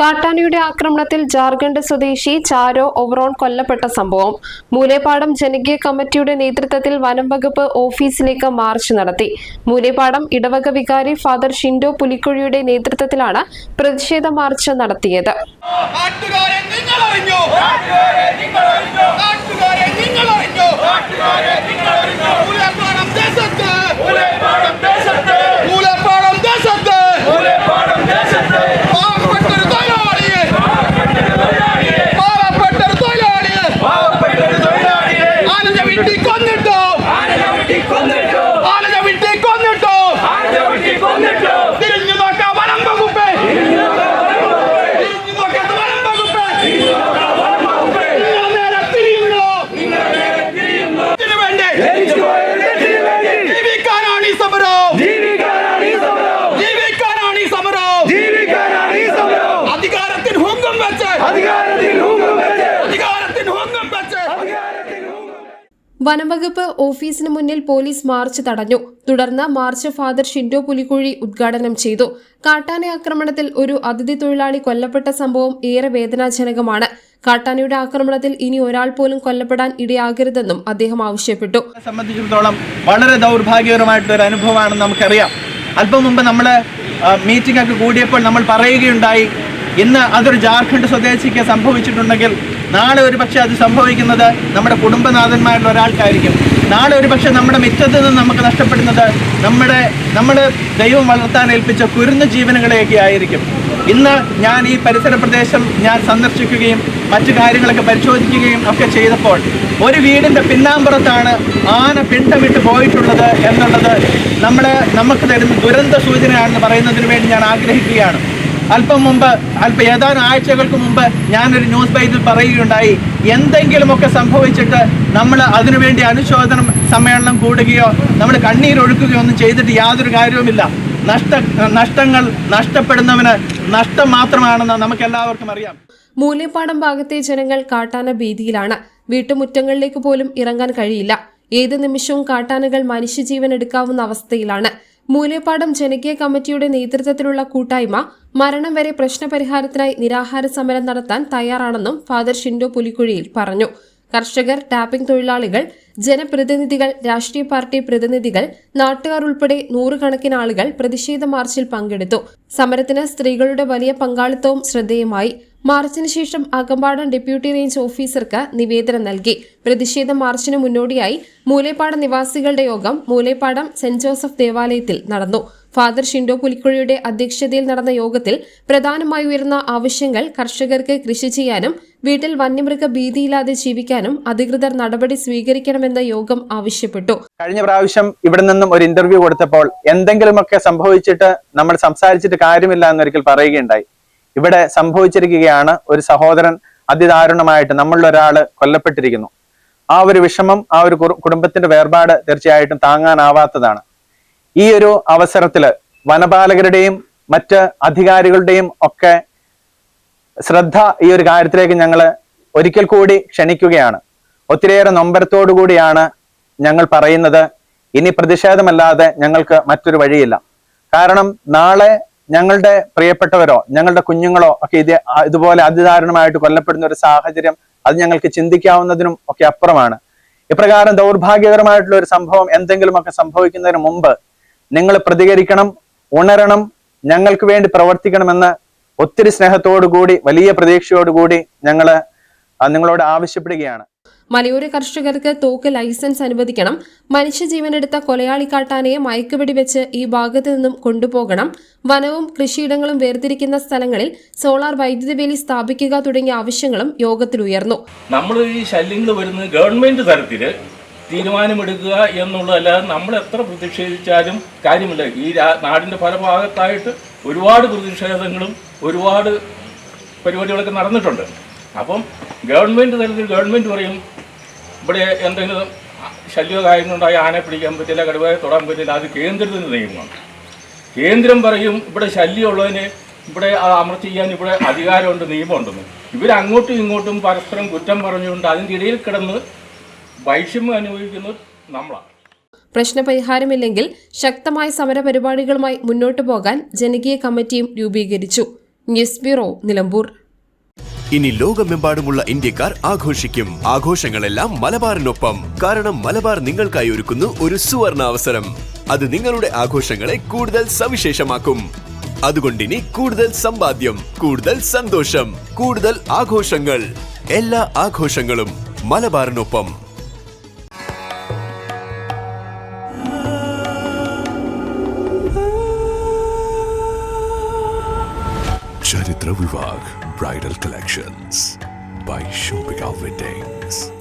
കാട്ടാനയുടെ ആക്രമണത്തിൽ ജാർഖണ്ഡ് സ്വദേശി ചാരോ ഒവറോൺ കൊല്ലപ്പെട്ട സംഭവം. മൂലേപ്പാടം ജനകീയ കമ്മിറ്റിയുടെ നേതൃത്വത്തിൽ വനം വകുപ്പ് ഓഫീസിലേക്ക് മാർച്ച് നടത്തി. മൂലേപ്പാടം ഇടവക വികാരി ഫാദർ ഷിൻഡോ പുലിക്കുഴിയുടെ നേതൃത്വത്തിലാണ് പ്രതിഷേധ മാർച്ച് നടത്തിയത്. വനംവകുപ്പ് ഓഫീസിന് മുന്നിൽ പോലീസ് മാർച്ച് തടഞ്ഞു. തുടർന്ന് മാർച്ച് ഫാദർ ഷിൻഡോ പുലിക്കുഴി ഉദ്ഘാടനം ചെയ്തു. കാട്ടാന ആക്രമണത്തിൽ ഒരു അതിഥി തൊഴിലാളി കൊല്ലപ്പെട്ട സംഭവം ഏറെ വേദനാജനകമാണ്. കാട്ടാനയുടെ ആക്രമണത്തിൽ ഇനി ഒരാൾ പോലും കൊല്ലപ്പെടാൻ ഇടയാകരുതെന്നും അദ്ദേഹം ആവശ്യപ്പെട്ടു. സംബന്ധിച്ചിടത്തോളം വളരെ ദൗർഭാഗ്യകരമായിട്ടുള്ള ഒരു അനുഭവമാണെന്ന് നമുക്കറിയാം. അല്പം മുമ്പ് നമ്മൾ മീറ്റിംഗ് ഒക്കെ കൂടിയപ്പോൾ നമ്മൾ പറയുകയുണ്ടായി ഇന്ന് അതൊരു ജാർഖണ്ഡ് സ്വദേശിക്ക് സംഭവിച്ചിട്ടുണ്ടെങ്കിൽ നാളെ ഒരു പക്ഷേ അത് സംഭവിക്കുന്നത് നമ്മുടെ കുടുംബനാഥന്മാരിൽ ഒരാൾക്കായിരിക്കും. നാളെ ഒരു പക്ഷേ നമ്മുടെ മിറ്റത്ത് നിന്ന് നമുക്ക് നഷ്ടപ്പെടുന്നത് നമ്മുടെ നമ്മൾ ദൈവം വളർത്താൻ ഏൽപ്പിച്ച കുരുന്ന ജീവനുകളെയൊക്കെ ആയിരിക്കും. ഇന്ന് ഞാൻ ഈ പരിസര പ്രദേശം ഞാൻ സന്ദർശിക്കുകയും മറ്റു കാര്യങ്ങളൊക്കെ പരിശോധിക്കുകയും ഒക്കെ ചെയ്തപ്പോൾ ഒരു വീടിന്റെ പിന്നാമ്പുറത്താണ് ആന പിണ്ടമിട്ട് പോയിട്ടുള്ളത് എന്നുള്ളത് നമ്മൾ നമുക്ക് തരുന്ന ദുരന്ത സൂചനയാണെന്ന് പറയുന്നതിന് വേണ്ടി ഞാൻ ആഗ്രഹിക്കുകയാണ്. അല്പം മുമ്പ് അല്പ ഏതാനും ആഴ്ചകൾക്ക് മുമ്പ് ഞാനൊരു ന്യൂസ് ബൈറ്റിൽ പറയുകയുണ്ടായി. എന്തെങ്കിലുമൊക്കെ സംഭവിച്ചിട്ട് നമ്മൾ അതിനുവേണ്ടി അനുശോചനം സമ്മേളനം കൂടുകയോ നമ്മൾ കണ്ണീരൊഴുക്കുകയോ ഒന്നും ചെയ്തിട്ട് യാതൊരു കാര്യവുമില്ല. നഷ്ട നഷ്ടങ്ങൾ നഷ്ടപ്പെടുന്നവന് നഷ്ടം മാത്രമാണെന്ന് നമുക്ക് എല്ലാവർക്കും അറിയാം. മൂല്യപ്പാടം ഭാഗത്തെ ജനങ്ങൾ കാട്ടാന ഭീതിയിലാണ്. വീട്ടുമുറ്റങ്ങളിലേക്ക് പോലും ഇറങ്ങാൻ കഴിയില്ല. ഏത് നിമിഷവും കാട്ടാനകൾ മനുഷ്യജീവൻ എടുക്കാവുന്ന അവസ്ഥയിലാണ്. മൂലേപ്പാടം ജനകീയ കമ്മിറ്റിയുടെ നേതൃത്വത്തിലുള്ള കൂട്ടായ്മ മരണം വരെ പ്രശ്നപരിഹാരത്തിനായി നിരാഹാര സമരം നടത്താൻ തയ്യാറാണെന്നും ഫാദർ ഷിൻഡോ പുലിക്കുഴിയിൽ പറഞ്ഞു കർഷകർ ടാപ്പിംഗ് തൊഴിലാളികൾ ജനപ്രതിനിധികൾ രാഷ്ട്രീയ പാർട്ടി പ്രതിനിധികൾ നാട്ടുകാർ ഉൾപ്പെടെ നൂറുകണക്കിന് ആളുകൾ പ്രതിഷേധ മാർച്ചിൽ പങ്കെടുത്തു. സമരത്തിന് സ്ത്രീകളുടെ വലിയ പങ്കാളിത്തവും ശ്രദ്ധേയമായി. മാർച്ചിന് ശേഷം അകമ്പാടം ഡെപ്യൂട്ടി റേഞ്ച് ഓഫീസർക്ക് നിവേദനം നൽകി. പ്രതിഷേധ മാർച്ചിന് മുന്നോടിയായി മൂലേപ്പാടം നിവാസികളുടെ യോഗം മൂലേപ്പാടം സെന്റ് ജോസഫ് ദേവാലയത്തിൽ നടന്നു. ഫാദർ ഷിൻഡോ പുലിക്കുഴിയുടെ അധ്യക്ഷതയിൽ നടന്ന യോഗത്തിൽ പ്രധാനമായി ഉയർന്ന ആവശ്യങ്ങൾ കർഷകർക്ക് കൃഷി ചെയ്യാനും വീട്ടിൽ വന്യമൃഗ ഭീതിയില്ലാതെ ജീവിക്കാനും അധികൃതർ നടപടി സ്വീകരിക്കണമെന്ന് യോഗം ആവശ്യപ്പെട്ടു. കഴിഞ്ഞ പ്രാവശ്യം ഇവിടെ നിന്നും ഒരു ഇന്റർവ്യൂ കൊടുത്തപ്പോൾ എന്തെങ്കിലുമൊക്കെ സംഭവിച്ചിട്ട് നമ്മൾ സംസാരിച്ചിട്ട് കാര്യമില്ല എന്നൊരിക്കൽ പറയുകയുണ്ടായി. ഇവിടെ സംഭവിച്ചിരിക്കുകയാണ് ഒരു സഹോദരൻ അതിദാരുണമായിട്ട് നമ്മളിൽ ഒരാൾ കൊല്ലപ്പെട്ടിരിക്കുന്നു. ആ ഒരു വിഷമം ആ ഒരു കുടുംബത്തിന്റെ വേർപാട് തീർച്ചയായിട്ടും താങ്ങാനാവാത്തതാണ്. ഈ ഒരു അവസരത്തിൽ വനപാലകരുടെയും മറ്റ് അധികാരികളുടെയും ഒക്കെ ശ്രദ്ധ ഈ ഒരു കാര്യത്തിലേക്ക് ഞങ്ങൾ ഒരിക്കൽ കൂടി ക്ഷണിക്കുകയാണ്. ഒത്തിരിയേറെ നൊമ്പരത്തോടു കൂടിയാണ് ഞങ്ങൾ പറയുന്നത്. ഇനി പ്രതിഷേധമല്ലാതെ ഞങ്ങൾക്ക് മറ്റൊരു വഴിയില്ല. കാരണം നാളെ ഞങ്ങളുടെ പ്രിയപ്പെട്ടവരോ ഞങ്ങളുടെ കുഞ്ഞുങ്ങളോ ഒക്കെ ഇത് ഇതുപോലെ അതിദാരുണമായിട്ട് കൊല്ലപ്പെടുന്ന ഒരു സാഹചര്യം അത് ഞങ്ങൾക്ക് ചിന്തിക്കാവുന്നതിനും ഒക്കെ അപ്പുറമാണ്. ഇപ്രകാരം ദൗർഭാഗ്യകരമായിട്ടുള്ള ഒരു സംഭവം എന്തെങ്കിലുമൊക്കെ സംഭവിക്കുന്നതിന് മുമ്പ് നിങ്ങൾ പ്രതികരിക്കണം ഉണരണം ഞങ്ങൾക്ക് വേണ്ടി പ്രവർത്തിക്കണമെന്ന് ഒത്തിരി സ്നേഹത്തോടുകൂടി വലിയ പ്രതീക്ഷയോടുകൂടി ഞങ്ങൾ നിങ്ങളോട് ആവശ്യപ്പെടുകയാണ്. മലയോര കർഷകർക്ക് തോക്ക് ലൈസൻസ് അനുവദിക്കണം. മനുഷ്യജീവനെടുത്ത കൊലയാളി കാട്ടാനയെ മയക്കുപിടി വെച്ച് ഈ ഭാഗത്തു നിന്നും കൊണ്ടുപോകണം. വനവും കൃഷിയിടങ്ങളും വേർതിരിക്കുന്ന സ്ഥലങ്ങളിൽ സോളാർ വൈദ്യുതി വേലി സ്ഥാപിക്കുക തുടങ്ങിയ ആവശ്യങ്ങളും യോഗത്തിൽ ഉയർന്നു നമ്മൾ ഈ ശല്യങ്ങൾ വരുന്നത് ഗവൺമെന്റ് തലത്തിൽ തീരുമാനമെടുക്കുക എന്നുള്ളതല്ലാതെ നമ്മൾ എത്ര പ്രതിഷേധിച്ചാലും കാര്യമില്ല. ഈ നാടിന്റെ പല ഭാഗത്തായിട്ട് ഒരുപാട് പ്രതിഷേധങ്ങളും ഒരുപാട് പരിപാടികളൊക്കെ നടന്നിട്ടുണ്ട്. അപ്പം ഗവൺമെന്റ് തലത്തിൽ ഗവൺമെന്റ് പറയും ഇവിടെ എന്തെങ്കിലും ശല്യോ കാര്യങ്ങളുണ്ടായി ആനെ പിടിക്കാൻ പറ്റില്ല കടുവയെ തൊടാൻ പറ്റില്ല അത് കേന്ദ്രത്തിന്റെ നിയമമാണ്. കേന്ദ്രം പറയും ഇവിടെ ശല്യമുള്ളതിന് ഇവിടെ അമർച്ച ചെയ്യാൻ ഇവിടെ അധികാരമുണ്ട് നിയമമുണ്ടെന്ന്. ഇവരങ്ങോട്ടും ഇങ്ങോട്ടും പരസ്പരം കുറ്റം പറഞ്ഞുകൊണ്ട് അതിന്റെ ഇടയിൽ കിടന്ന് വൈഷമ്യം അനുഭവിക്കുന്നത് നമ്മളാണ്. പ്രശ്നപരിഹാരമില്ലെങ്കിൽ ശക്തമായ സമരപരിപാടികളുമായി മുന്നോട്ടു പോകാൻ ജനകീയ കമ്മിറ്റിയും രൂപീകരിച്ചു. News bureau Nilambur. ഇനി ലോകമെമ്പാടുമുള്ള ഇന്ത്യക്കാർ ആഘോഷിക്കും. ആഘോഷങ്ങളെല്ലാം മലബാറിനൊപ്പം. കാരണം മലബാർ നിങ്ങൾക്കായി ഒരുക്കുന്നു ഒരു സുവർണ അവസരം അത് നിങ്ങളുടെ ആഘോഷങ്ങളെ കൂടുതൽ സവിശേഷമാക്കും. അതുകൊണ്ടിനി കൂടുതൽ സമ്പാദ്യം കൂടുതൽ സന്തോഷം കൂടുതൽ ആഘോഷങ്ങൾ. എല്ലാ ആഘോഷങ്ങളും മലബാറിനൊപ്പം. ചരിത്ര വിഭാഗ് bridal collections by Shobika Weddings.